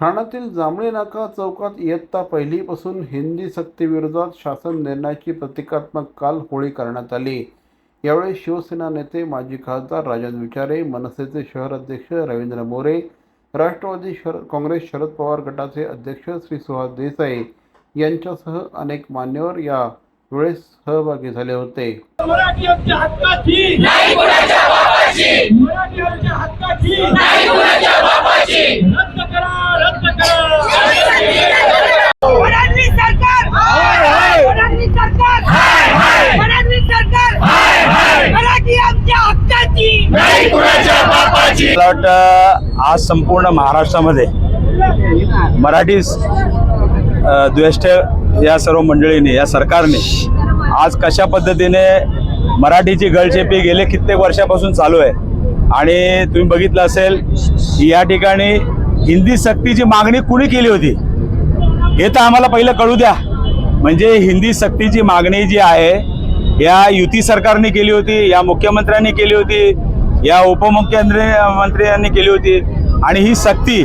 ठाण्यातील जांभळी नाका चौकात इयत्ता पहिलीपासून हिंदी सक्तीविरोधात शासन निर्णयाची प्रतिकात्मक काल होळी करण्यात आली. यावेळी शिवसेना नेते माजी खासदार राजन विचारे मनसेचे शहर अध्यक्ष रवींद्र मोरे राष्ट्रवादी शरद काँग्रेस शरद पवार गटाचे अध्यक्ष श्री सुहास देसाई यांच्यासह अनेक मान्यवर या वेळेस सहभागी झाले होते. मला वाटतं आज संपूर्ण महाराष्ट्रामध्ये मराठी द्वेष्ट या सर्व मंडळींनी या सरकारने आज कशा पद्धतीने मराठीची गळचेपी गेले कित्येक वर्षापासून चालू आहे. आणि तुम्ही बघितलं असेल या ठिकाणी हिंदी सक्तीची मागणी कुणी केली होती? हे तर आम्हाला पहिलं कळू द्या. म्हणजे हिंदी सक्तीची मागणी जी आहे या युती सरकारने केली होती या मुख्यमंत्र्यांनी केली होती या उपमुख्यमंत्री मंत्र्यांनी केली होती. आणि ही सक्ती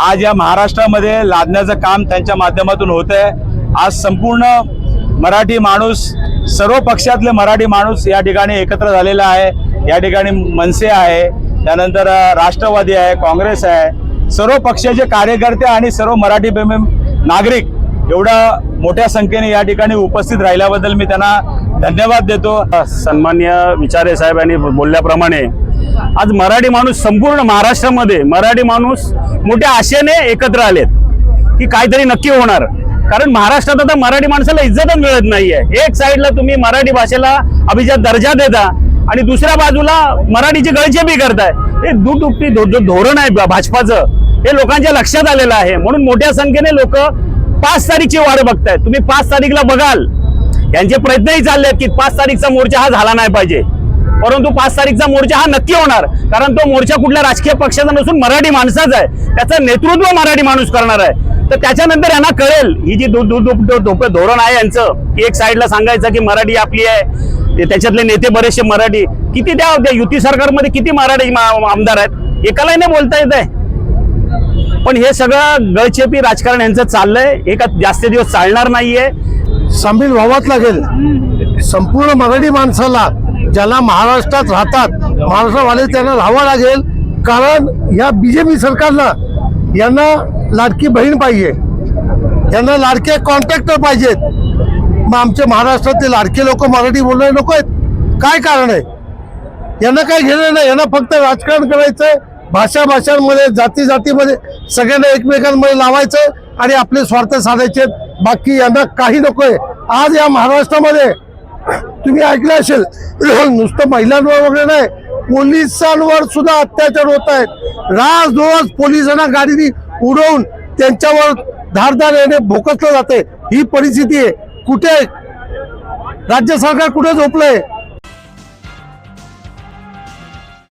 आज या महाराष्ट्रामध्ये लादण्याचं काम त्यांच्या माध्यमातून होत आहे. आज संपूर्ण मराठी माणूस सर्व पक्षातले मराठी माणूस या ठिकाणी एकत्र झालेला आहे. या ठिकाणी मनसे आहे. त्यानंतर राष्ट्रवादी आहे काँग्रेस आहे. सर्व पक्षाचे कार्यकर्ते आणि सर्व मराठी प्रेमी नागरिक एवढ्या मोठ्या संख्येने या ठिकाणी उपस्थित राहिल्याबद्दल मी त्यांना धन्यवाद देतो. सन्मान्य विचारे साहेब यांनी बोलल्याप्रमाणे आज मराठी माणूस संपूर्ण महाराष्ट्रामध्ये मराठी माणूस मोठ्या आशेने एकत्र आलेत की काहीतरी नक्की होणार. कारण महाराष्ट्रात आता मराठी माणसाला इज्जतच मिळत नाहीये. एक साईडला तुम्ही मराठी भाषेला अभिजात दर्जा देता आणि दुसऱ्या बाजूला मराठीची गळचेपी करताय. हे दुटुपटी धो धोरण आहे भाजपाचं. हे लोकांच्या लक्षात आलेलं आहे. म्हणून मोठ्या संख्येने लोक पाच तारीखची वाट बघतायत. तुम्ही पाच तारीखला बघाल. यांचे प्रयत्नही चालले आहेत की पाच तारीखचा मोर्चा हा झाला नाही पाहिजे. परंतु पाच तारीखचा मोर्चा हा नक्की होणार. कारण तो मोर्चा कुठल्या राजकीय पक्षाचा नसून मराठी माणसाचा आहे. त्याचं नेतृत्व मराठी माणूस करणार आहे. तर त्याच्यानंतर यांना कळेल. ही जी दु- दु- दु- दु- धोरण आहे यांचं की एक साईडला सांगायचं की मराठी आपली आहे. त्याच्यातले नेते बरेचसे मराठी. किती त्या युती सरकारमध्ये किती मराठी आमदार आहेत? एकालाही नाही बोलता येत आहे. पण हे सगळं गळचेपी राजकारण यांचं चाललंय. हे का जास्त दिवस चालणार नाहीये. सामील व्हावाच लागेल. संपूर्ण मराठी माणसाला ज्याला महाराष्ट्रात राहतात. महाराष्ट्रवाले त्यांना राहावं लागेल. कारण या बीजेपी सरकारला यांना लाडकी बहीण पाहिजे. यांना लाडके कॉन्ट्रॅक्टर पाहिजेत. मग आमच्या महाराष्ट्रातले लाडके लोक मराठी बोलणारे नको आहेत. काय कारण आहे? यांना काय घेणं नाही. यांना फक्त राजकारण करायचंय. भाषा भाषांमध्ये जाती जातीमध्ये सगळ्यांना एकमेकांमध्ये लावायचं आणि आपले स्वार्थ साधायचे बाकी यांना काही नको आहे आज या महाराष्ट्रामध्ये तुम्ही ऐकलं असेल नुसतं महिलांवर वगैरे नाही पोलिसांवर सुद्धा अत्याचार होत आहेत. राज दिवस पोलिसांना गाडीने उडवून त्यांच्यावर धारदार येणे भोकसलं जाते ही परिस्थिती आहे. कुठे? राज्य सरकार कुठे झोपलंय?